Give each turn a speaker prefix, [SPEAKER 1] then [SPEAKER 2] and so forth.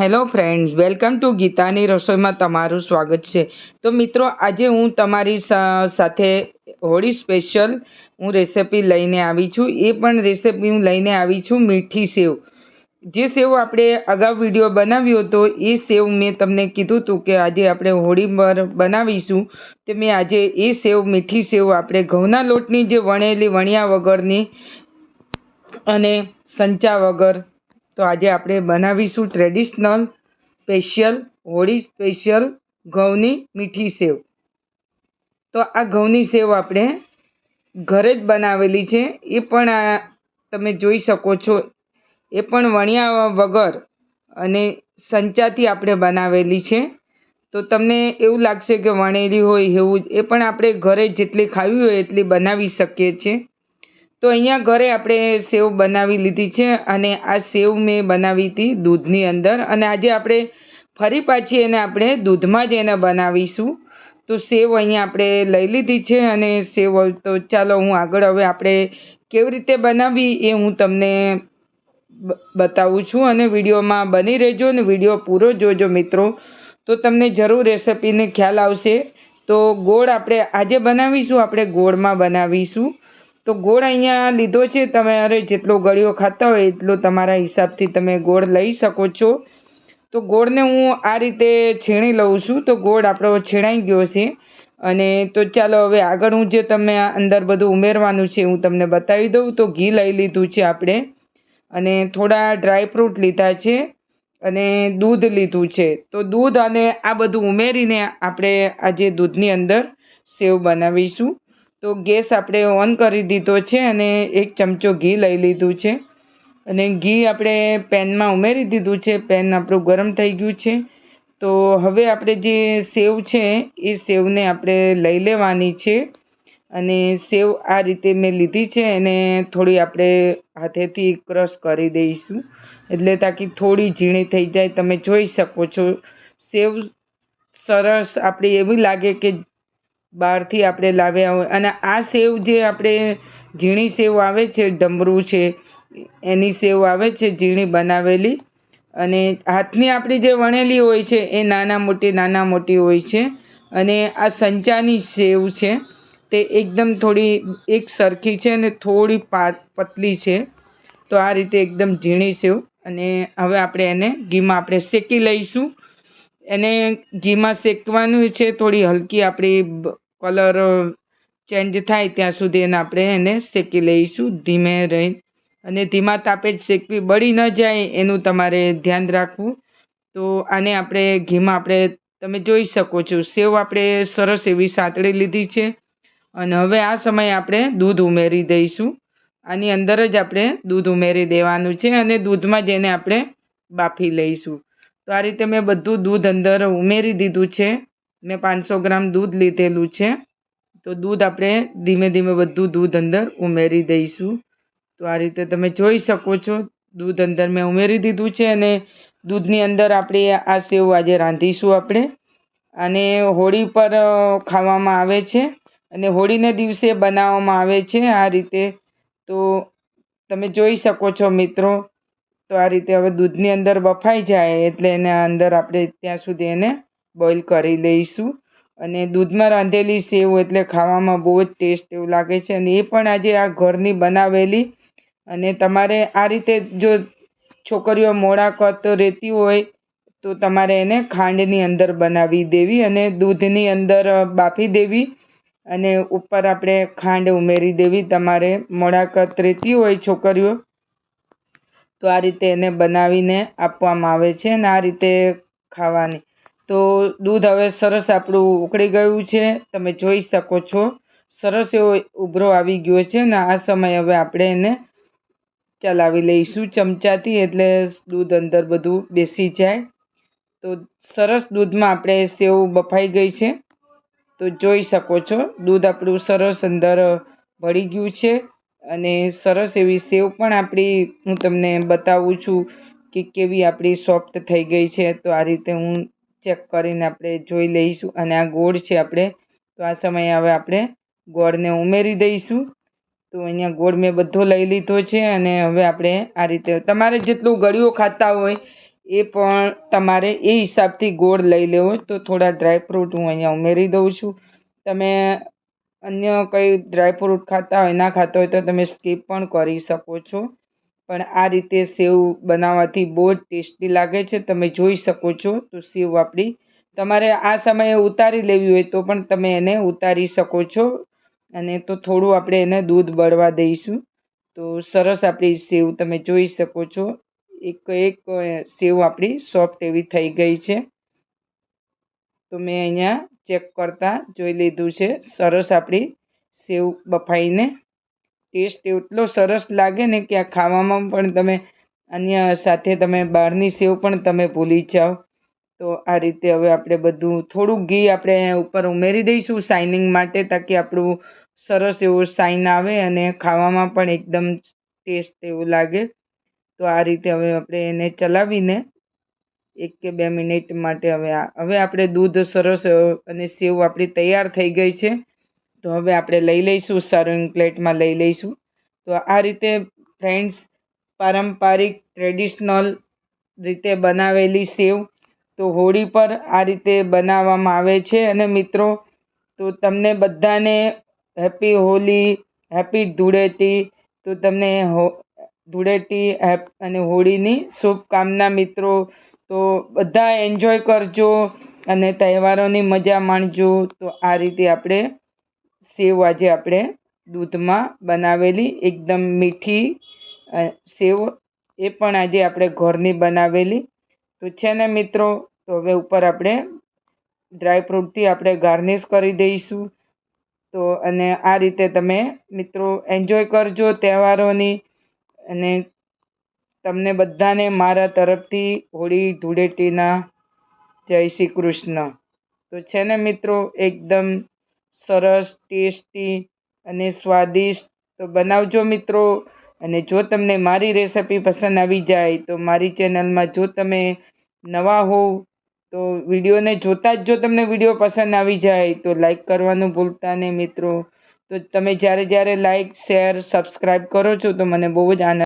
[SPEAKER 1] Hello friends welcome to ગીતાની રસોઈમાં તમારું સ્વાગત છે. તો મિત્રો, આજે હું તમારી સાથે હોળી સ્પેશિયલ હું રેસિપી લઈને આવી છું. એ પણ રેસિપી હું લઈને આવી છું મીઠી સેવ. જે સેવ આપણે અગાઉ વીડિયો બનાવ્યો હતો, એ સેવ મેં તમને કીધું હતું કે આજે આપણે હોળી પર બનાવીશું. તે મેં આજે એ સેવ, મીઠી સેવ આપણે ઘઉંના લોટની જે વણેલી, વણ્યા વગરની અને સંચા વગર તો આજે આપણે બનાવીશું ટ્રેડિશનલ સ્પેશિયલ હોળી સ્પેશિયલ ઘઉંની મીઠી સેવ. તો આ ઘઉંની સેવ આપણે ઘરે જ બનાવેલી છે. એ પણ આ તમે જોઈ શકો છો. એ પણ વણ્યા વગર અને સંચાથી આપણે બનાવેલી છે. તો તમને એવું લાગશે કે વણેલી હોય એવું એ પણ આપણે ઘરે જેટલી ખાવી હોય એટલી બનાવી શકીએ છીએ. તો અહીંયા ઘરે આપણે સેવ બનાવી લીધી છે અને આ સેવ મેં બનાવી હતી દૂધની અંદર અને આજે આપણે ફરી પાછી એને આપણે દૂધમાં જ એને બનાવીશું. તો સેવ અહીંયા આપણે લઈ લીધી છે અને સેવ તો ચાલો હું આગળ હવે આપણે કેવી રીતે બનાવી એ હું તમને બતાવું છું અને વિડીયોમાં બની રહેજો અને વીડિયો પૂરો જોજો મિત્રો. તો તમને જરૂર રેસિપીને ખ્યાલ આવશે. તો ગોળ આપણે આજે બનાવીશું, આપણે ગોળમાં બનાવીશું. તો ગોળ અહીંયા લીધો છે. તમારે જેટલો ગળ્યો ખાતા હોય એટલો તમારા હિસાબથી તમે ગોળ લઈ શકો છો. તો ગોળને હું આ રીતે છીણી લઉં છું. તો ગોળ આપણો છીણાઈ ગયો છે. અને તો ચાલો હવે આગળ હું જે તમે આ અંદર બધું ઉમેરવાનું છે હું તમને બતાવી દઉં. તો ઘી લઈ લીધું છે આપણે. અને થોડા ડ્રાયફ્રૂટ લીધા છે. અને દૂધ લીધું છે. તો દૂધ અને આ બધું ઉમેરીને આપણે આજે દૂધની અંદર સેવ બનાવીશું. તો ગેસ આપણે ઓન કરી દીધો છે અને એક ચમચો ઘી લઈ લીધું છે. અને ઘી આપણે પેનમાં ઉમેરી દીધું છે. પેન આપણું ગરમ થઈ ગયું છે. તો હવે આપણે જે સેવ છે એ સેવને આપણે લઈ લેવાની છે. અને સેવ આ રીતે મેં લીધી છે એને થોડી આપણે હાથેથી ક્રશ કરી દઈશું. એટલે તાકી થોડી ઝીણી થઈ જાય. તમે જોઈ શકો છો. સેવ સરસ આપણી એવી લાગે કે બહારથી આપણે લાવ્યા હોય. અને આ સેવ જે આપણે ઝીણી સેવ આવે છે, ડમરું છે, એની સેવ આવે છે, ઝીણી બનાવેલી. અને હાથની આપણી જે વણેલી હોય છે, એ નાના મોટી નાના મોટી હોય છે. અને આ સંચાની સેવ છે, તે એકદમ થોડી એક સરખી છે અને થોડી પાત પતલી છે. તો આ રીતે એકદમ ઝીણી સેવ. અને હવે આપણે એને ઘીમાં આપણે શેકી લઈશું. એને ઘીમાં શેકવાનું છે, થોડી હલકી આપણી કલર ચેન્જ થાય ત્યાં સુધી એને આપણે એને શેકી લઈશું ધીમે રહી અને ધીમા તાપે જ શેકવી બળી ન જાય એનું તમારે ધ્યાન રાખવું. તો આને આપણે ઘીમાં આપણે, તમે જોઈ શકો છો, સેવ આપણે સરસ એવી સાતળી લીધી છે. અને હવે આ સમયે આપણે દૂધ ઉમેરી દઈશું. આની અંદર જ આપણે દૂધ ઉમેરી દેવાનું છે અને દૂધમાં જ એને આપણે બાફી લઈશું. તો આ રીતે મેં બધું દૂધ અંદર ઉમેરી દીધું છે. મેં પાંચસો ગ્રામ દૂધ લીધેલું છે. તો દૂધ આપણે ધીમે ધીમે બધું દૂધ અંદર ઉમેરી દઈશું. તો આ રીતે તમે જોઈ શકો છો, દૂધ અંદર મેં ઉમેરી દીધું છે અને દૂધની અંદર આપણે આ સેવ આજે રાંધીશું આપણે. અને હોળી પર ખાવામાં આવે છે અને હોળીને દિવસે બનાવવામાં આવે છે આ રીતે. તો તમે જોઈ શકો છો મિત્રો તો આ રીતે હવે દૂધની અંદર બફાઈ જાય એટલે એના અંદર આપણે ત્યાં સુધી એને બોઇલ કરી લઈશું. અને દૂધમાં રાંધેલી સેવ એટલે ખાવામાં બહુ જ ટેસ્ટ એવું લાગે છે. અને એ પણ આજે આ ઘરની બનાવેલી. અને તમારે આ રીતે જો છોકરીઓ મોડા કદ રહેતી હોય તો તમારે એને ખાંડની અંદર બનાવી દેવી અને દૂધની અંદર બાફી દેવી. અને ઉપર આપણે ખાંડ ઉમેરી દેવી. તમારે મોડાકત રહેતી હોય છોકરીઓ તો આ રીતે એને બનાવીને આપવામાં આવે છે અને આ રીતે ખાવાની. તો દૂધ હવે સરસ આપણું ઉકળી ગયું છે. તમે જોઈ શકો છો. સરસ એવો ઉભરો આવી ગયો છે ને આ સમયે હવે આપણે એને ચલાવી લઈશું ચમચાથી એટલે દૂધ અંદર બધું બેસી જાય. તો સરસ દૂધમાં આપણે સેવ બફાઈ ગઈ છે. તો જોઈ શકો છો. દૂધ આપણું સરસ અંદર ભળી ગયું છે. અને સરસ એવી સેવ પણ આપણી, હું તમને બતાવું છું કે કેવી આપણી સોફ્ટ થઈ ગઈ છે. તો આ રીતે હું ચેક કરીને આપણે જોઈ લઈશું અને આ ગોળ છે આપણે. તો આ સમયે હવે આપણે ગોળને ઉમેરી દઈશું. તો અહીંયા ગોળ મેં બધો લઈ લીધો છે અને હવે આપણે આ રીતે, તમારે જેટલું ગળ્યો ખાતા હોય એ પણ તમારે એ હિસાબથી ગોળ લઈ લેવો. તો થોડા ડ્રાયફ્રૂટ હું અહીંયા ઉમેરી દઉં છું. તમે અન્ય કંઈ ડ્રાયફ્રૂટ ખાતા હોય, ના ખાતા હોય તો તમે સ્કીપ પણ કરી શકો છો. પણ આ રીતે સેવ બનાવવાથી બહુ જ ટેસ્ટી લાગે છે. તમે જોઈ શકો છો તો સેવ આપણી તમારે આ સમયે ઉતારી લેવી હોય તો પણ તમે એને ઉતારી શકો છો. અને તો થોડું આપણે એને દૂધ બળવા દઈશું. તો સરસ આપણી સેવ તમે જોઈ શકો છો. એક એક સેવ આપણી સોફ્ટ એવી થઈ ગઈ છે. તો મેં અહીંયા ચેક કરતાં જોઈ લીધું છે. સરસ આપણી સેવ બફાઈને. ટેસ્ટ એટલો સરસ લાગે ને કે આ ખાવામાં પણ તમે અન્ય સાથે તમે બહારની સેવ પણ તમે ભૂલી જાઓ. તો આ રીતે હવે આપણે બધું થોડું ઘી આપણે ઉપર ઉમેરી દઈશું શાઇનિંગ માટે તાકી આપણું સરસ એવું શાઇન આવે અને ખાવામાં પણ એકદમ ટેસ્ટ એવું લાગે. તો આ રીતે હવે આપણે એને ચલાવીને એક કે બે મિનિટ માટે હવે હવે આપણે દૂધ સરસ અને સેવ આપણી તૈયાર થઈ ગઈ છે. તો હવે આપણે લઈ લઈશું સર્વિંગ પ્લેટમાં લઈ લઈશું. તો આ રીતે ફ્રેન્ડ્સ પારંપરિક ટ્રેડિશનલ રીતે બનાવેલી સેવ તો હોળી પર આ રીતે બનાવવામાં આવે છે. અને મિત્રો, તો તમને બધાને હેપી હોલી હેપી ધૂળેટી, તો તમને હો, ધૂળેટી અને હોળીની શુભકામના મિત્રો તો બધા એન્જોય કરજો અને તહેવારોની મજા માણજો. તો આ રીતે આપણે સેવ આજે આપણે દૂધમાં બનાવેલી એકદમ મીઠી સેવ એ પણ આજે આપણે ઘરની બનાવેલી. તો છે ને મિત્રો, તો હવે ઉપર આપણે ડ્રાયફ્રૂટથી આપણે ગાર્નિશ કરી દઈશું. તો અને આ રીતે તમે મિત્રો એન્જોય કરજો તહેવારોની અને તમને બધાને મારા તરફથી હોળી ધૂળેટીના જય શ્રી કૃષ્ણ. તો છે ને મિત્રો, એકદમ સરસ, ટેસ્ટી અને સ્વાદિષ્ટ. તો બનાવજો મિત્રો, અને જો તમને મારી રેસિપી પસંદ આવી જાય, તો મારી ચેનલમાં જો તમે નવા હોવ, તો વિડીયોને જોતાં જ જો તમને વીડિયો પસંદ આવી જાય, તો લાઈક કરવાનું ભૂલતા નહીં મિત્રો. તો તમે જ્યારે જ્યારે લાઈક, શેર, સબસ્ક્રાઈબ કરો છો, તો મને બહુ જ આનંદ